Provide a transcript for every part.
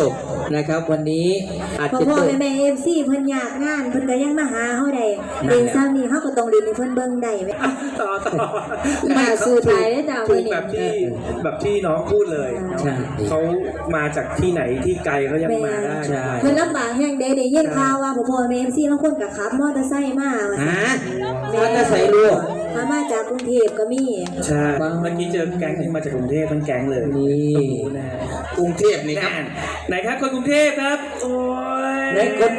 จบนะครับ วันนี้อาจพ่อจะพ่อเกิด แม่แม่เอฟซีเพิ่นอยากงานเพิ่นก็ยังมาหาเฮาได้นั่นแหละเรียนซ้ำนี่เฮาก็ต้องเรียนให้เพิ่นเบิ่งได้ไหมต่อต่อมาสู่ไทยแล้วจ้ะถูมื้กอนี้แบบที่แบบที่น้องพูดเลยใช่ เขามาจากที่ไหนที่ไกลเขายังมาได้ ใช่ เพิ่นลำบากแฮงเด้ได้ยินข่าวว่าพ่อพ่อแม่เอฟซีบางคนก็ขับมอเตอร์ไซค์มาว่าฮะซั่นเขาจะใส่ลูก ถ้ามาจากกรุงเทพก็มี ใช่เมื่อกี้เจอแก๊งที่มาจากกรุงเทพทั้งแก๊งเลยนี่นะฮะกรุงเทพนี่ครับ ไหนครับคนกรุงเทพครับ โอ้ยไหนคน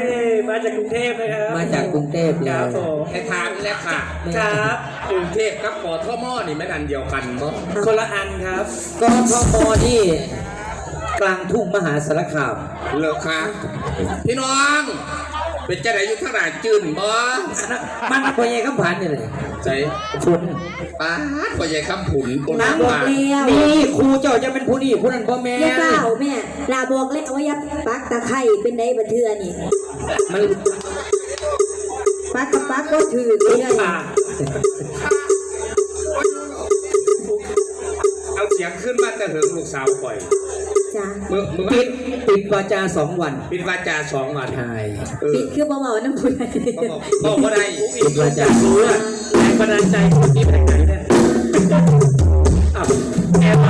มาจากกรุงเทพนะครับมาจากกรุงเทพเลครับยผมไอ้ถามนี่แหละค่ะครับกรุงเทพกับปอทมนี่ไม่อันเดียวกันบ่คนละอันครับ กทมนี่กลางทุ่งมหาสารคาม เลิกค่ะพี่น้อง เป็นจะไหนอยู่ทางไหนจืนบ่มันพอใหญ่คำผ่านนี่เลยใจคุณป้าดพ่อใหญ่คำผุนคนลาละบอกบาทแล้วนี่ครูเจ้าจะเป็นผู้นี่ผู้นั้นพ่อแม่อย่าเฝ้าแม่ลาบอกแล้วว่าอย่าปักตะไคร้เป็นได้บัดเทื่อนี่มันปักกับปักก็ถือเลยป่าเอาเสียงขึ้นมาแต่เหิงลูกสาวปล่อย จ้ะมือมือปิดปิดวาจาสองวันปิดวาจาสองวันใช่เอปิอดคือเบาๆน้ำพุนบอกบอกว่าได้ปิดวาจารู้อะแรงบันดาลใจคนนี้มาจากไหนเนี่ยอ้าวแอบ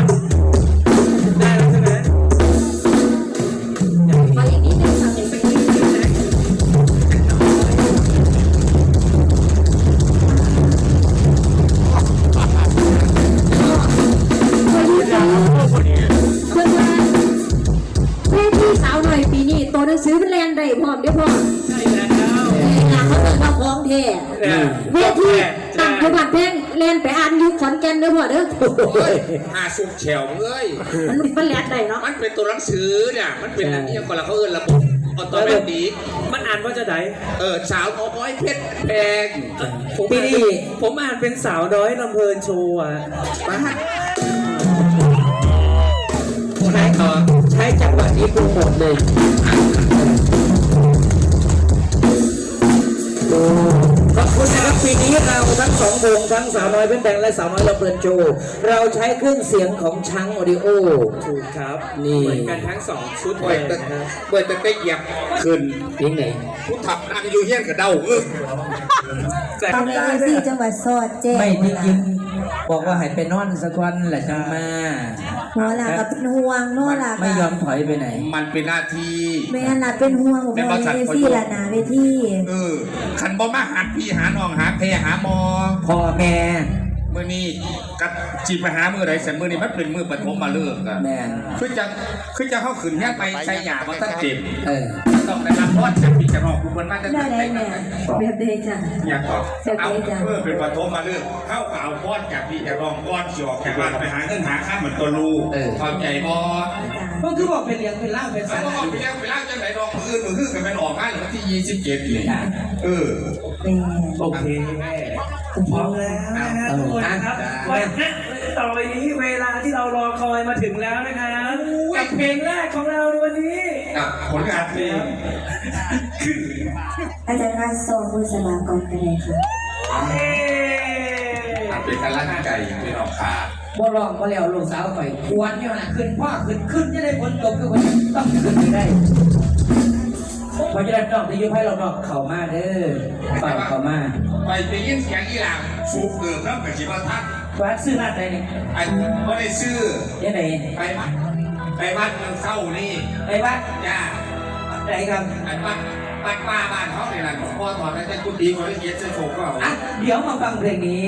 ปีนี้ตัวหนังสือเป็นแลนได้พร้อมเด้อพ่อใช่แล้วเวลาเขาต้องมาฟ้องแท้เนี่ยเวทีใช่ตั้งพบัดแพงแลนไปอ่านอยู่ขอนแก่นเด้อพ่อเด้อโอ้ยหาสุกแฉวเอ้ยมันมันแลนได้เนาะมันเป็นตัวหนังสือเนี่ยมันเป็นอันนี้คนละเขาเอินระบบออโตเมติกมันอ่านว่าจะไหนเออสาวน้อยเพชรแพงผมปีอ่านนี้ผมอ่านเป็นสาวน้อยลำเพลินโชว์อะป้าดใช้ใช้ จังหวะนี้โปรโมทเลยโอ้ขอบคุณนะครับปีนี้เราทั้งสองวงทั้งสาวน้อยเป็นแดงและสาวน้อยลำเพลินโชว์เราใช้เครื่องเสียงของช้างออดิโอถูกครับนี่เหมือนกันทั้งสองชุดเลเปิยดแต่นะครับเปิดแต่เตะเหยียบขึ้นยังไงผู้ทับนั่งอยู่เฮี้ยนกับเดาเออแต่ทำในเอซี่จังหวัดสอดแจ้งไม่ที่กิน บอกว่าให้ไปนอนสักวันแหละจังมาหัวหลากับเป็นห่วงเนอหลาไม่ยอมถอยไปไหน มันเป็นหน้าที่แม่หลาเป็นห่วงของพ่อในเอซี่ละนาเวทีเออขันบ่มาหาพี่หาน้องหาเพหาหมอพ่อแม่เมื่อนี้กับจีไปหามือใดแต่มือนี้มันเป็นมือปฐมมาเลิกอะแม่นคือจะคือจะเข้าขืนแค่ไปใส่หยามาตั้งเจ็บเออ ต้องได้รับรอดจากพี่จะรองผู้คนมาตั้งได้แต่ได้แม่แบบเดจ้ะอยากบอกเสร็จเอาเลยจ้ะเพื่อเป็นปฐมมาเลิกเข้าเอาก้อนจากพี่จะรองก้อนสิออกจากบ้านไปหาเงินหาข้ามเหมือนตัวลูกเออเข้าใจบ่ก็คือบอกเป็นเลี้ยงเป็นล่าเป็นเขาสัตว์ก็ออกไปเลี้ยงไปเล่าจังไหนดอกมืออื่นมือคือกันเป็นออกงานหรือวันที่ยี่สิบเจ็ดเลยเออแม่โอเคพร้อมแล้วนะฮะทุกคนนะครับวันนี้ต่อไปนี้เวลาที่เรารอคอยมาถึงแล้วนะครับ กับเพลงแรกของเราในวันนี้อะผลงานเพลงอาจารย์คะสอนบุษบากรกันเลยค่ะเอ้อะเป็นการลั่นไก่เป็นออกขาบ่ร้องบ่แล้วลูกสาวไปควรอยู่นะขึ้นพ่อขึ้นขึ้นจะได้ผลตกคือว่าต้องขึ้นให้ได้เพราะฉะนั้นนอกในยุคให้เรานอกเข้ามาเด้อเป่าเข้ามาไปไปยินเสียงอีหลังฟูเกิมแล้วกับชิบะทักวัดซื้อร้านใดนี่ไอ้ไม่ได้ซื้อยังไงไปวัด ไปวัดเมืองเข้านี่ไปวัดจ้าไหนครับไอ้วัดวัดป้าบ้านเขาเนี่ยแหละพ่อถอดได้แต่กุฏิเขาได้เกียรติเส้นโฟก็เอาอะเดี๋ยวมาฟังเพลงนี้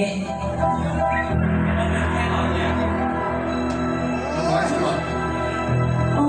ร้อยสิบหกโอ้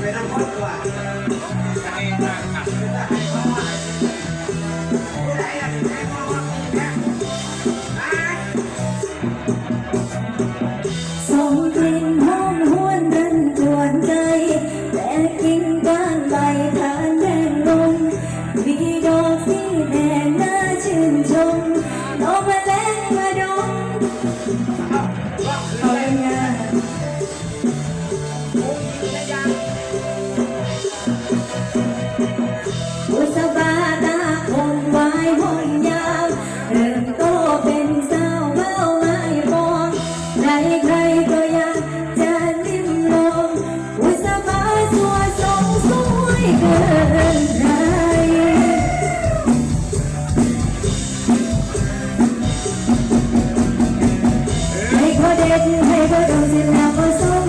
ไปนั่งพักกว่า ให้บ่โดนสิแล้วบ่ส